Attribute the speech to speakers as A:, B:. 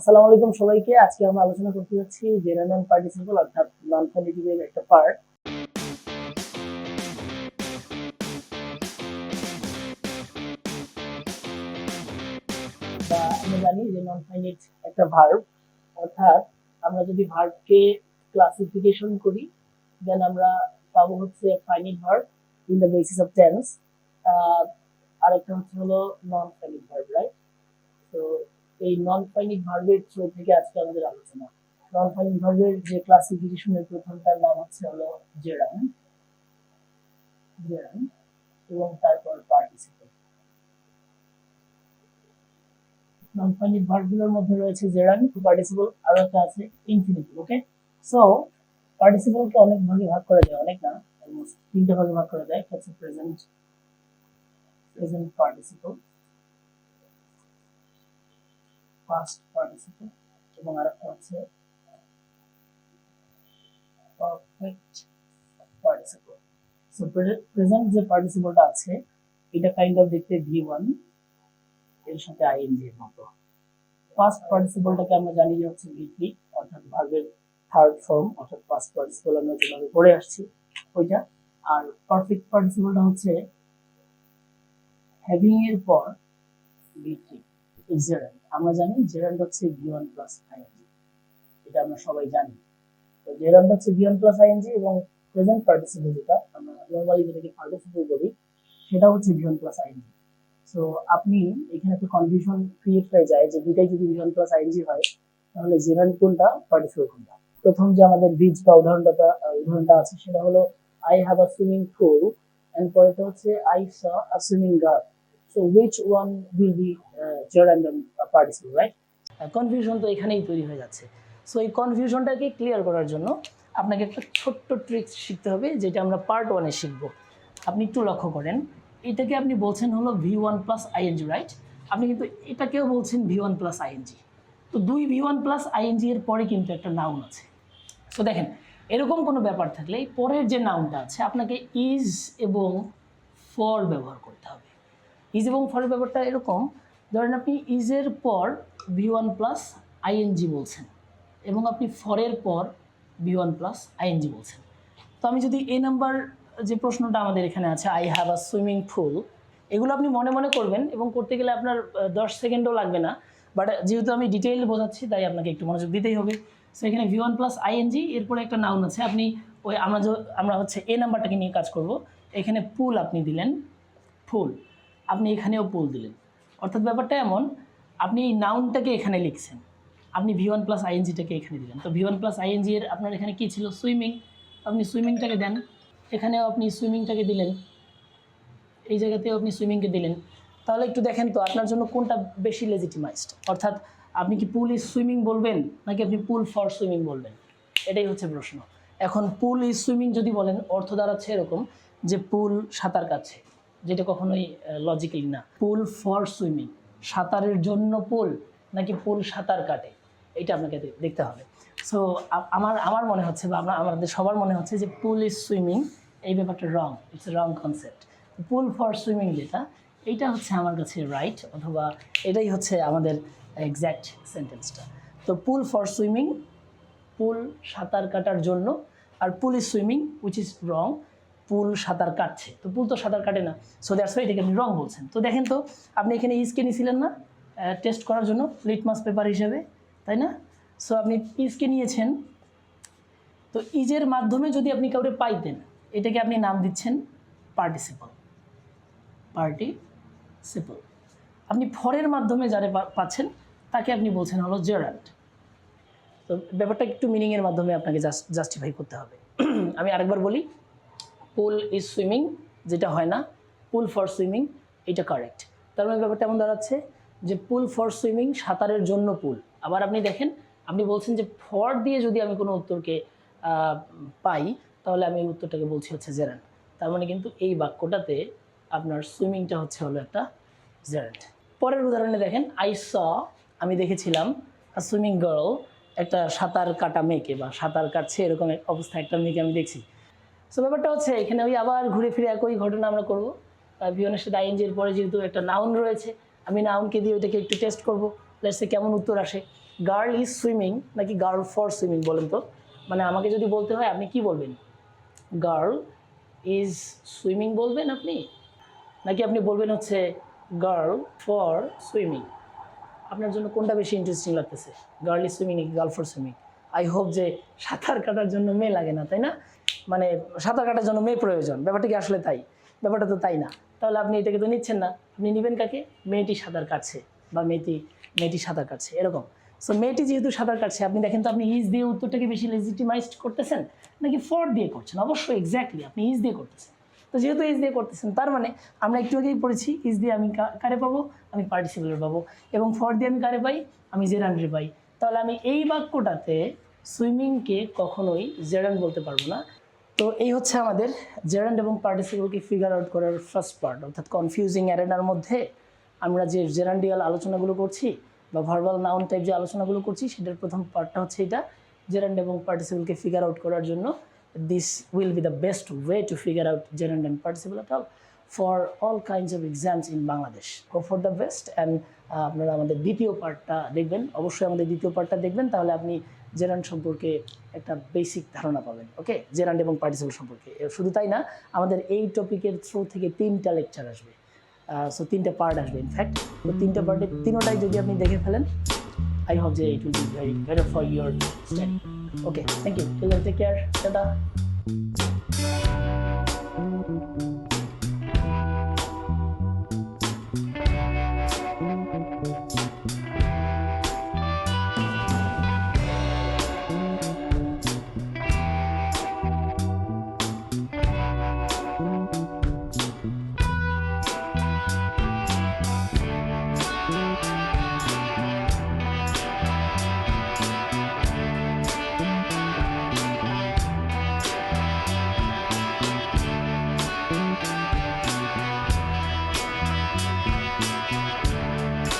A: আসসালামু আলাইকুম সবাইকে। আজকে আমরা আলোচনা করতে যাচ্ছি জেনারেল পার্টিসিপল অর্থাৎ নন ফ্যানিটিভের একটা পার্ট আমরা জানি যে নন ফাইনিট একটা ভার্ব অর্থাৎ আমরা যদি ভার্বকে ক্লাসিফিকেশন করি দেন আমরা পাবো হচ্ছে finite verb in the basis of tense আরেকটা হচ্ছে হলো নন ফাইনিট এই নন ফাইনিট ভার্বের থ্রু থেকে আজকে আমাদের আলোচনা। নন ফাইনিট ভার্বের যে ক্লাসিফিকেশনের প্রথমটার নাম হচ্ছে হলো জেরান জেরান এবং তারপর পার্টিসিপল নন ফাইনিট ভার্বগুলোর মধ্যে রয়েছে জেরান পার্টিসিপল আর একটা আছে ইনফিনিটিভ ওকে সো পার্টিসিপলকে অনেক ভাগে ভাগ করা যায়, অনেক না? অলমোস্ট তিনটা ভাগে ভাগ করা যায় হচ্ছে present present participle past participle এবং আরেকটা হচ্ছে পারফেক্ট পার্টিসিপল সো প্রেজেন্ট যে পার্টিসিপলটা আছে, এটা কাইন্ড অফ দেখতে ভি ওয়ানের সাথে আইএনজি এর মতো। পাস্ট পার্টিসিপলটাকে আমরা জানি যে হচ্ছে ভি থ্রি অর্থাৎ ভার্বের থার্ড ফর্ম অর্থাৎ পাস্ট পার্টিসিপল আমরা যেভাবে পড়ে আসছি, ওইটা। আর পারফেক্ট পার্টিসিপলটা হচ্ছে হ্যাভিং এর পর ভি থ্রি জেরান্ড আমরা জানি জেরান্ড হচ্ছে ভি ওয়ান প্লাস আইএনজি এটা আমরা সবাই জানি। তো জেরান্ড হচ্ছে ভি ওয়ান প্লাস আইএনজি এবং প্রেজেন্ট পার্টিসিপল যেটা আমরা নর্মালি যেটাকে পার্টিসিপল বলি সেটা হচ্ছে V one plus ING so আপনি এখানে একটা কনফিউশন ক্রিয়েট হয়ে যায় যে দুইটাই যদি ভি ওয়ান প্লাস আইএনজি হয় তাহলে জেরান্ড কোনটা পার্টিসিপল কোনটা? প্রথম যে আমাদের বীজ বা উদাহরণটা উদাহরণটা আছে সেটা হলো I have a swimming pool and পরেরটা হচ্ছে I saw a swimming girl So which one will be uh, and uh, confusion তো এখানেই তৈরি হয়ে যাচ্ছে। সো এই কনফিউশনটাকে ক্লিয়ার করার জন্য আপনাকে একটা ছোট্ট ট্রিক্স শিখতে হবে যেটা আমরা পার্ট ওয়ানে শিখব। আপনি একটু লক্ষ্য করেন এটাকে আপনি বলছেন হলো V one plus ING right আপনি কিন্তু এটাকেও বলছেন ভি ওয়ান প্লাস আইএনজি তো দুই ভি ওয়ান প্লাস আইএনজি এর পরে কিন্তু একটা নাউন আছে। সো দেখেন এরকম কোনো ব্যাপার থাকলে এই পরের যে নাউনটা আছে আপনাকে ইজ এবং ফর ব্যবহার করতে হবে। ইজ এবং ফরের ব্যাপারটা এরকম ধরেন আপনি ইজের পর ভি ওয়ান প্লাস আইএনজি বলছেন এবং আপনি ফরের পর ভি ওয়ান প্লাস আইএনজি বলছেন। তো আমি যদি এ নাম্বার যে প্রশ্নটা আমাদের এখানে আছে I have a swimming pool এগুলো আপনি মনে মনে করবেন এবং করতে গেলে আপনার দশ সেকেন্ডও লাগবে না। বাট যেহেতু আমি ডিটেইল বোঝাচ্ছি, তাই আপনাকে একটু মনোযোগ দিতেই হবে। সো এখানে ভি ওয়ান প্লাস আইএনজি এরপরে একটা নাউন আছে। আপনি ওই আমরা আমরা হচ্ছে এ নাম্বারটাকে নিয়ে কাজ করব। এখানে পুল আপনি দিলেন ফুল আপনি এখানেও পুল দিলেন। অর্থাৎ ব্যাপারটা এমন, আপনি এই নাউনটাকে এখানে লিখছেন, আপনি ভি ওয়ান প্লাস আইএনজিটাকে এখানে দিলেন। তো ভি ওয়ান প্লাস আইএনজি এর আপনার এখানে কী ছিল? সুইমিং আপনি সুইমিংটাকে দেন, এখানেও আপনি সুইমিংটাকে দিলেন, এই জায়গাতেও আপনি সুইমিংকে দিলেন। তাহলে একটু দেখেন তো, আপনার জন্য কোনটা বেশি লেজিটিমাইজড অর্থাৎ আপনি কি পুল ইজ সুইমিং বলবেন, নাকি আপনি পুল ফর সুইমিং বলবেন? এটাই হচ্ছে প্রশ্ন। এখন পুল ইজ সুইমিং যদি বলেন, অর্থ দাঁড়াচ্ছে এরকম যে পুল সাঁতার কাছে যেটা কখনোই লজিক্যালি না। Pool for swimming. সাঁতারের জন্য পুল নাকি পুল সাঁতার কাটে? এটা আপনাকে দেখতে হবে। সো আমার আমার মনে হচ্ছে বা আমরা, আমাদের সবার মনে হচ্ছে যে পুল ইজ সুইমিং, এই ব্যাপারটা wrong it's wrong concept pool for swimming যেটা এইটা হচ্ছে আমার কাছে রাইট অথবা এটাই হচ্ছে আমাদের এক্স্যাক্ট সেন্টেন্সটা তো পুল ফর সুইমিং, পুল সাঁতার কাটার জন্য, আর pool is swimming which is wrong pool সাঁতার কাটছে। তো পুল তো সাঁতার কাটে না। সো দ্যাটস ওয়াই এটাকে আপনি রং বলছেন। তো দেখেন তো, আপনি এখানে ইজকে নিয়েছিলেন না টেস্ট করার জন্য লিটমাস পেপার হিসেবে, তাই না? সো আপনি ইজকে নিয়েছেন। তো ইজের মাধ্যমে যদি আপনি কাউকে পাইতেন এটাকে আপনি নাম দিচ্ছেন পার্টিসিপল পার্টিসিপল আপনি ফরের মাধ্যমে যারা পাচ্ছেন, তাকে আপনি বলছেন হলো জেরাল্ড তো ব্যাপারটা একটু মিনিংয়ের মাধ্যমে আপনাকে জাস্টিফাই করতে হবে। আমি আরেকবার বলি পুল ইজ সুইমিং যেটা হয় না পুল ফর সুইমিং এটা কারেক্ট তার মানে ব্যাপারটা এমন দাঁড়াচ্ছে যে পুল ফর সুইমিং সাঁতারের জন্য পুল আবার আপনি দেখেন, আপনি বলছেন যে ফর দিয়ে যদি আমি কোনো উত্তরকে পাই, তাহলে আমি উত্তরটাকে বলছি হচ্ছে জেরান তার মানে কিন্তু এই বাক্যটাতে আপনার সুইমিংটা হচ্ছে হলো একটা জেরান্ট পরের উদাহরণে দেখেন আই স আমি দেখেছিলাম সুইমিং গার্ল একটা সাঁতার কাটা মেয়েকে বা সাঁতার কাটছে এরকম অবস্থায় একটা মেয়েকে আমি দেখছি। সো ব্যাপারটা হচ্ছে, এখানে ওই আবার ঘুরে ফিরে একই ঘটনা আমরা করব। ভিওনের সাথে আইএনজির পরে যেহেতু একটা নাউন রয়েছে, আমি নাউনকে দিয়ে ওইটাকে একটু টেস্ট করব। লেটসে কেমন উত্তর আসে। গার্ল ইজ সুইমিং নাকি গার্ল ফর সুইমিং বলেন তো? মানে আমাকে যদি বলতে হয়, আপনি কি বলবেন? গার্ল ইজ সুইমিং বলবেন আপনি? নাকি আপনি বলবেন হচ্ছে গার্ল ফর সুইমিং আপনার জন্য কোনটা বেশি ইন্টারেস্টিং লাগতেছে? গার্ল ইজ সুইমিং নাকি girl for swimming I hope যে সাঁতার কাটার জন্য মেয়ে লাগে না, তাই না? মানে সাঁতার কাটার জন্য মেয়ে প্রয়োজন। ব্যাপারটা কি আসলে তাই? ব্যাপারটা তো তাই না। তাহলে আপনি এটাকে তো নিচ্ছেন না। আপনি নেবেন কাকে? মেয়েটি সাঁতার কাটছে বা মেয়েটি মেয়েটি সাঁতার কাটছে, এরকম। সো মেয়েটি যেহেতু সাঁতার কাটছে, আপনি দেখেন তো আপনি ইজ দিয়ে উত্তরটাকে বেশি লেজিটিমাইজড করতেছেন নাকি ফর দিয়ে করছেন? অবশ্যই এক্স্যাক্টলি আপনি ইজ দিয়ে করতেছেন। তো যেহেতু ইজ দিয়ে করতেছেন, তার মানে আমরা একটু আগেই পড়েছি, ইজ দিয়ে আমি কারে পাবো? আমি পার্টিসিপেলের পাবো। এবং ফর দিয়ে আমি কারে পাই? আমি জেরান্ডে পাই। তাহলে আমি এই বাক্যটাতে সুইমিংকে কখনোই জেরান বলতে পারব না। তো এই হচ্ছে আমাদের জেরান্ড এবং পার্টিসিপেলকে ফিগার আউট করার ফার্স্ট পার্ট অর্থাৎ কনফিউজিং অ্যারেনার মধ্যে আমরা যে জেরান্ডিয়াল আলোচনাগুলো করছি বা ভার্বাল নাউন টাইপ যে আলোচনাগুলো করছি, সেটার প্রথম পার্টটা হচ্ছে এটা। জেরান্ড এবং পার্টিসিপেলকে ফিগার আউট করার জন্য this will be the best way to figure out gerund and participle all for all kinds of exams in Bangladesh go for the best and আপনারা আমাদের দ্বিতীয় পার্টটা দেখবেন। অবশ্যই আমাদের দ্বিতীয় পার্টটা দেখবেন। তাহলে আপনি জেরান্ড সম্পর্কে একটা বেসিক ধারণা পাবেন ওকে জেরান্ড এবং পার্টিসিপেল সম্পর্কে। শুধু তাই না, আমাদের এই টপিকের থ্রু থেকে তিনটা লেকচার আসবে। সো তিনটা পার্ট আসবে ইনফ্যাক্ট তিনটা পার্টে তিনোটাই যদি আপনি দেখে ফেলেন আই হোপ যে it will be very better for your study okay thank you take care tata